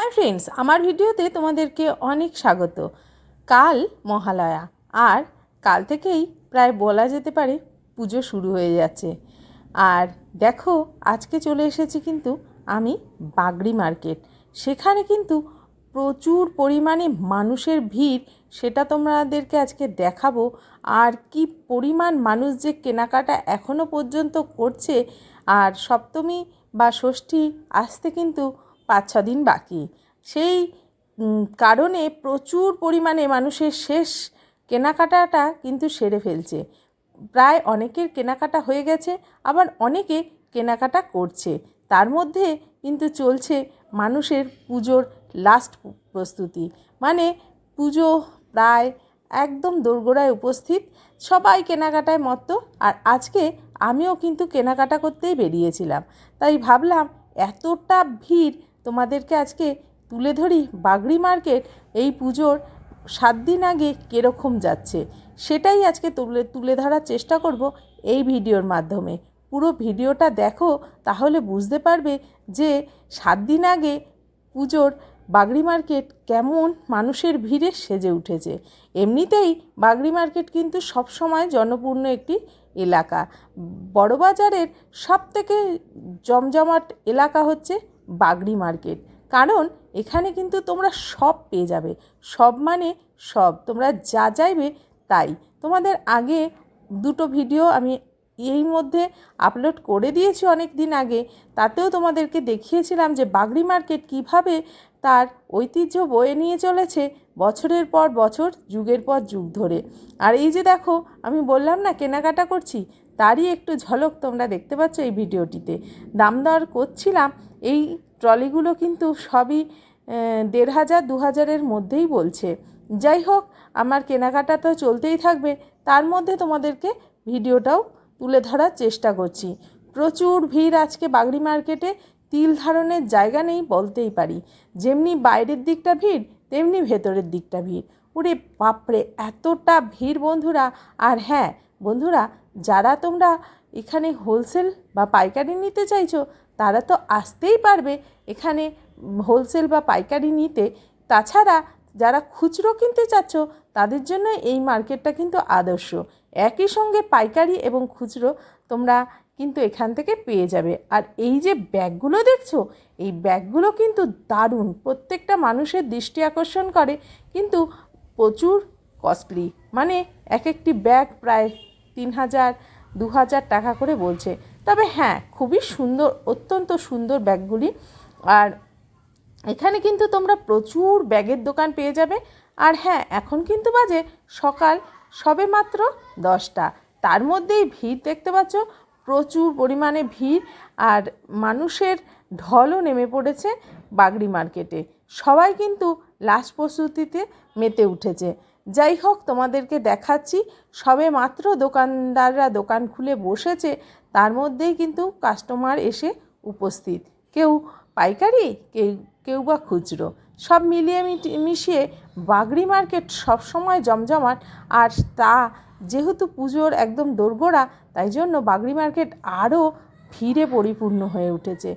Hi friends আমার ভিডিওতে তোমাদেরকে অনেক স্বাগত। কাল মহালয়া, আর কাল থেকেই প্রায় বলা যেতে পারে পুজো শুরু হয়ে যাচ্ছে। আর দেখো, আজকে চলে এসেছি কিন্তু আমি বাগড়ি মার্কেট। সেখানে কিন্তু প্রচুর পরিমাণে মানুষের ভিড়, সেটা তোমাদেরকে আজকে দেখাবো। আর কি পরিমাণ মানুষ যে কেনাকাটা এখনও পর্যন্ত করছে, আর সপ্তমী বা ষষ্ঠী আসতে কিন্তু পাঁচ ছ দিন বাকি। সেই কারণে প্রচুর পরিমাণে মানুষের শেষ কেনাকাটাটা কিন্তু সেরে ফেলছে। প্রায় অনেকের কেনাকাটা হয়ে গেছে, আবার অনেকে কেনাকাটা করছে। তার মধ্যে কিন্তু চলছে মানুষের পুজোর লাস্ট প্রস্তুতি। মানে পুজো প্রায় একদম দোরগোড়ায় উপস্থিত, সবাই কেনাকাটায় মত্ত, আর আজকে আমিও কিন্তু কেনাকাটা করতেই বেরিয়েছিলাম। তাই ভাবলাম, এতটা ভিড় তোমাদেরকে আজকে তুলে ধরি বাগড়ি মার্কেট এই পুজোর সাত দিন আগে কীরকম যাচ্ছে। সেটাই আজকে তুলে তুলে ধরার চেষ্টা করব এই ভিডিওর মাধ্যমে। পুরো ভিডিওটা দেখো, তাহলে বুঝতে পারবে যে সাত দিন আগে পুজোর বাগড়ি মার্কেট কেমন মানুষের ভিড়ে সেজে উঠেছে। এমনিতেই বাগড়ি মার্কেট কিন্তু সবসময় জনপূর্ণ একটি এলাকা। বড়বাজারের সব থেকে জমজমাট এলাকা হচ্ছে বাগড়ি মার্কেট। কারণ এখানে কিন্তু তোমরা সব পেয়ে যাবে। সব মানে সব। তোমরা যা চাইবে তাই। তোমাদের আগে দুটো ভিডিও আমি এই মধ্যে আপলোড করে দিয়েছি অনেক দিন আগে। তাতেও তোমাদেরকে দেখিয়েছিলাম যে বাগড়ি মার্কেট কীভাবে তার ঐতিহ্য বয়ে নিয়ে চলেছে বছরের পর বছর, যুগের পর যুগ ধরে। আর এই যে দেখো, আমি বললাম না, কেনাকাটা করছি, তারই একটু ঝলক তোমরা দেখতে পাচ্ছ এই ভিডিওটিতে। দাম দর করছিলাম এই ট্রলিগুলো কিন্তু সবই দেড় হাজার, দু হাজারের মধ্যেই বলছে। যাই হোক, আমার কেনাকাটা তো চলতেই থাকবে, তার মধ্যে তোমাদেরকে ভিডিওটাও তুলে ধরার চেষ্টা করছি। প্রচুর ভিড় আজকে বাগড়ি মার্কেটে, তিল ধারণের জায়গা নেই বলতেই পারি। যেমনি বাইরের দিকটা ভিড়, তেমনি ভেতরের দিকটা ভিড়। ওরে বাপরে, এতটা ভিড় বন্ধুরা। আর হ্যাঁ বন্ধুরা, যারা তোমরা এখানে হোলসেল বা পাইকারি নিতে চাইছো, তারা তো আসতেই পারবে এখানে হোলসেল বা পাইকারি নিতে। তাছাড়া যারা খুচরো কিনতে চাচ্ছ, তাদের জন্য এই মার্কেটটা কিন্তু আদর্শ। একই সঙ্গে পাইকারি এবং খুচরো তোমরা কিন্তু এখান থেকে পেয়ে যাবে। আর এই যে ব্যাগগুলো দেখছ, এই ব্যাগগুলো কিন্তু দারুণ। প্রত্যেকটা মানুষের দৃষ্টি আকর্ষণ করে, কিন্তু প্রচুর কস্টলি মানে এক একটি ব্যাগ প্রায় তিন হাজার দু হাজার টাকা করে বলছে। তবে হ্যাঁ খুবই সুন্দর, অত্যন্ত সুন্দর ব্যাগগুলি। আর এখানে কিন্তু তোমরা প্রচুর ব্যাগের দোকান পেয়ে যাবে। আর হ্যাঁ এখন কিন্তু বাজে সকাল সবে মাত্র দশটা। তার মধ্যেই ভিড় দেখতে পাচ্ছ, প্রচুর পরিমাণে ভিড়। আর মানুষের ঢলও নেমে পড়েছে বাগড়ি মার্কেটে। সবাই কিন্তু লাশ প্রস্তুতিতে মেতে উঠেছে। যাই হোক, তোমাদেরকে দেখাচ্ছি। সবে মাত্র দোকানদাররা দোকান খুলে বসেছে, তার মধ্যেই কিন্তু কাস্টমার এসে উপস্থিত। কেউ পাইকারি, কেউ কেউ বা খুচরো। সব মিলিয়ে মিশিয়ে বাগড়ি মার্কেট সবসময় জমজমাট। আর তা যেহেতু পুজোর একদম দোরগোড়া, তাই জন্য বাগড়ি মার্কেট আরও ভিড়ে পরিপূর্ণ হয়ে উঠেছে।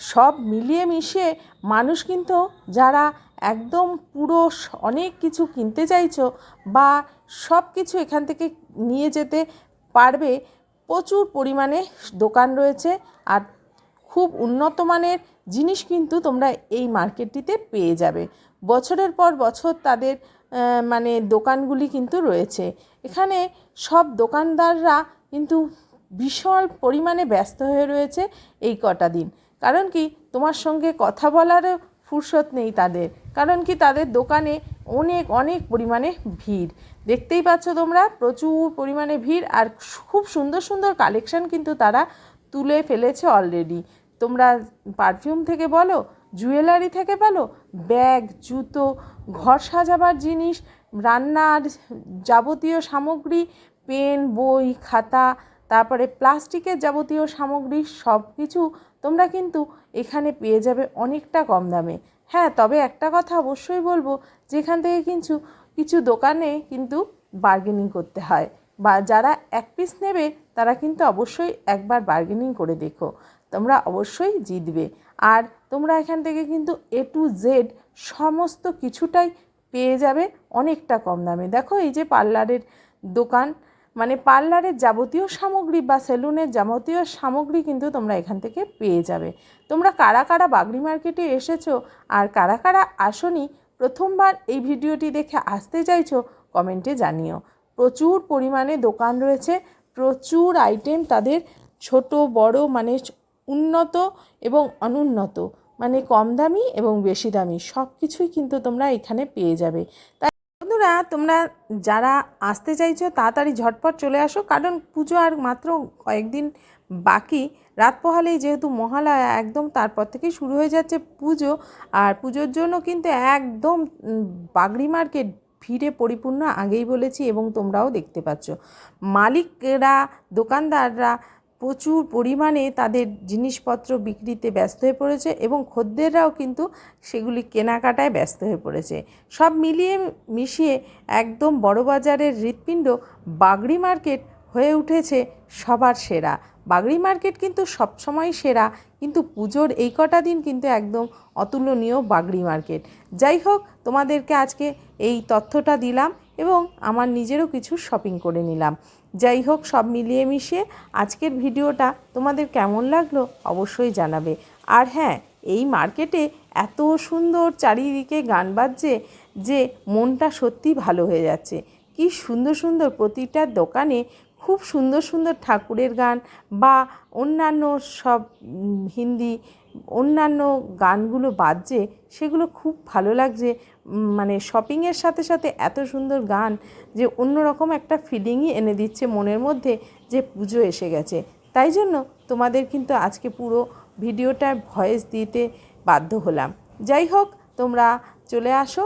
সব মিলিয়ে মিশিয়ে মানুষ কিন্তু যারা একদম পুরো অনেক কিছু কিনতে চাইছো বা সব কিছু এখান থেকে নিয়ে যেতে পারবে, প্রচুর পরিমাণে দোকান রয়েছে আর খুব উন্নত মানের জিনিস কিন্তু তোমরা এই মার্কেটটিতে পেয়ে যাবে। বছরের পর বছর তাদের মানে দোকানগুলি কিন্তু রয়েছে। এখানে সব দোকানদাররা কিন্তু বিশাল পরিমাণে ব্যস্ত হয়ে রয়েছে এই কটা দিন। কারণ কি, তোমার সঙ্গে কথা বলারও ফুরসত নেই তাদের। কারণ কি তাদের দোকানে অনেক অনেক পরিমাণে ভিড়। দেখতেই পাচ্ছ তোমরা, প্রচুর পরিমাণে ভিড় আর খুব সুন্দর সুন্দর কালেকশন কিন্তু তারা তুলে ফেলেছে অলরেডি তোমরা পারফিউম থেকে বলো জুয়েলারি থেকে বলো ব্যাগ জুতো, ঘর সাজাবার জিনিস, রান্নার যাবতীয় সামগ্রী পেন বই, খাতা, তারপরে প্লাস্টিকের যাবতীয় সামগ্রী সব কিছু তোমরা কিন্তু এখানে পেয়ে যাবে অনেকটা কম দামে। হ্যাঁ তবে একটা কথা অবশ্যই বলব, যেখান থেকে কিছু কিছু দোকানে কিন্তু বার্গেনিং করতে হয়। বা যারা এক পিস নেবে, তারা কিন্তু অবশ্যই একবার বার্গেনিং করে দেখো। তোমরা অবশ্যই জিতবে। আর তোমরা এখান থেকে কিন্তু এ টু জেড সমস্ত কিছুটাই পেয়ে যাবে অনেকটা কম দামে। দেখো এই যে পার্লারের দোকান মানে পার্লারের যাবতীয় সামগ্রী বা সেলুনের যাবতীয় সামগ্রী কিন্তু তোমরা এখান থেকে পেয়ে যাবে। তোমরা কারা কারা বাগড়ি মার্কেটে এসেছ আর কারা কারা আসনি, প্রথমবার এই ভিডিওটি দেখে আসতে চাইছো, কমেন্টে জানিও। প্রচুর পরিমাণে দোকান রয়েছে, প্রচুর আইটেম তাদের ছোট, বড় মানে উন্নত এবং অনুন্নত মানে কম দামি এবং বেশি দামি সব কিছুই কিন্তু তোমরা এখানে পেয়ে যাবে। তাই বন্ধুরা, তোমরা যারা আসতে চাইছো, তাড়াতাড়ি ঝটপট চলে আসো। কারণ পুজো আর মাত্র কয়েকদিন বাকি। রাত পোহালেই যেহেতু মহালয়া, একদম তারপর থেকেই শুরু হয়ে যাচ্ছে পুজো। আর পুজোর জন্য কিন্তু একদম বাগড়ি মার্কেট ভিড়ে পরিপূর্ণ আগেই বলেছি এবং তোমরাও দেখতে পাচ্ছ। মালিকরা, দোকানদাররা প্রচুর পরিমাণে তাদের জিনিসপত্র বিক্রিতে ব্যস্ত হয়ে পড়েছে এবং খদ্দেররাও কিন্তু সেগুলি কেনাকাটায় ব্যস্ত হয়ে পড়েছে। সব মিলিয়ে মিশিয়ে একদম বড় বাজারের হৃৎপিণ্ড বাগড়ি মার্কেট হয়ে উঠেছে সবার সেরা। বাগড়ি মার্কেট কিন্তু সবসময় সেরা, কিন্তু পুজোর এই কটা দিন কিন্তু একদম অতুলনীয় বাগড়ি মার্কেট। যাই হোক, তোমাদেরকে আজকে এই তথ্যটা দিলাম এবং আমার নিজেরও কিছু শপিং করে নিলাম। যাই হোক সব মিলিয়ে মিশিয়ে আজকের ভিডিওটা তোমাদের কেমন লাগল অবশ্যই জানাবে। আর হ্যাঁ এই মার্কেটে এত সুন্দর চারিদিকে গান বাজছে যে মনটা সত্যি ভালো হয়ে যাচ্ছে। কি সুন্দর সুন্দর প্রতিটা দোকানে খুব সুন্দর সুন্দর ঠাকুরের গান বা অন্যান্য সব হিন্দি অন্যান্য গানগুলো বাজছে, সেগুলো খুব ভালো লাগছে। মানে শপিংয়ের সাথে সাথে এত সুন্দর গান যে অন্যরকম একটা ফিলিংই এনে দিচ্ছে মনের মধ্যে যে পুজো এসে গেছে। তাই জন্য তোমাদের কিন্তু আজকে পুরো ভিডিওটা ভয়েস দিতে বাধ্য হলাম। যাই হোক, তোমরা চলে আসো।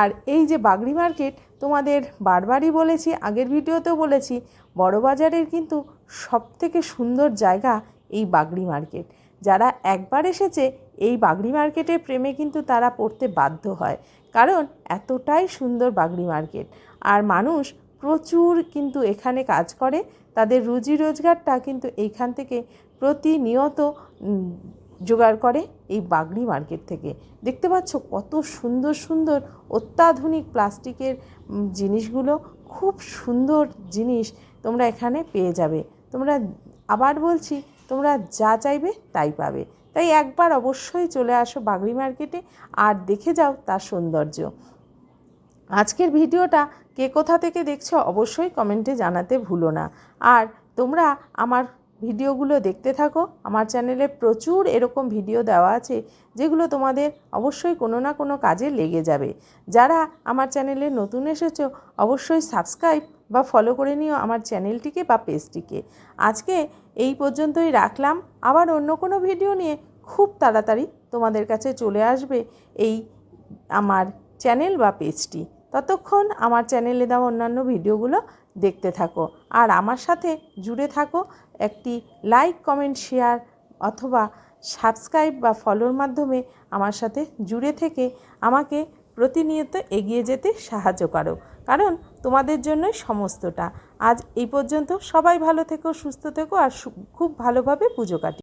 আর এই যে বাগড়ি মার্কেট তোমাদের বারবারই বলেছি, আগের ভিডিওতেও বলেছি, বড়বাজারের কিন্তু সবথেকে সুন্দর জায়গা এই বাগড়ি মার্কেট যারা একবার এসেছে, এই বাগড়ি মার্কেটের প্রেমে কিন্তু তারা পড়তে বাধ্য হয়। কারণ এতটাই সুন্দর বাগড়ি মার্কেট। আর মানুষ প্রচুর কিন্তু এখানে কাজ করে। তাদের রুজি রোজগারটা কিন্তু এইখান থেকে প্রতিনিয়ত জোগাড় করে এই বাগড়ি মার্কেট থেকে। দেখতে পাচ্ছ কত সুন্দর সুন্দর অত্যাধুনিক প্লাস্টিকের জিনিসগুলো। খুব সুন্দর জিনিস তোমরা এখানে পেয়ে যাবে। তোমরা আবার বলছি তোমরা যা চাইবে তাই পাবে। তাই একবার অবশ্যই চলে আসো বাগড়ি মার্কেটে আর দেখে যাও তার সৌন্দর্য। আজকের ভিডিওটা কে কোথা থেকে দেখছ অবশ্যই কমেন্টে জানাতে ভুলো না। আর তোমরা আমার ভিডিওগুলো দেখতে থাকো। আমার চ্যানেলে প্রচুর এরকম ভিডিও দেওয়া আছে যেগুলো তোমাদের অবশ্যই কোনো না কোনো কাজে লেগে যাবে। যারা আমার চ্যানেলে নতুন এসেছ অবশ্যই সাবস্ক্রাইব বা ফলো করে নিও আমার চ্যানেলটিকে বা পেজটিকে আজকে এই পর্যন্তই রাখলাম। আবার অন্য কোনো ভিডিও নিয়ে খুব তাড়াতাড়ি তোমাদের কাছে চলে আসবে এই আমার চ্যানেল বা পেজটি ততক্ষণ আমার চ্যানেলে দেওয়া অন্যান্য ভিডিওগুলো দেখতে থাকো। আর আমার সাথে জুড়ে থাকো একটি লাইক কমেন্ট শেয়ার অথবা সাবস্ক্রাইব বা ফলোর মাধ্যমে আমার সাথে জুড়ে থেকে আমাকে প্রতিনিয়ত এগিয়ে যেতে সাহায্য করো। কারণ তোমাদের জন্যই সমস্তটা। আজ এই পর্যন্ত সবাই ভালো থেকো, সুস্থ থেকো, আর খুব ভালোভাবে পুজো কাটি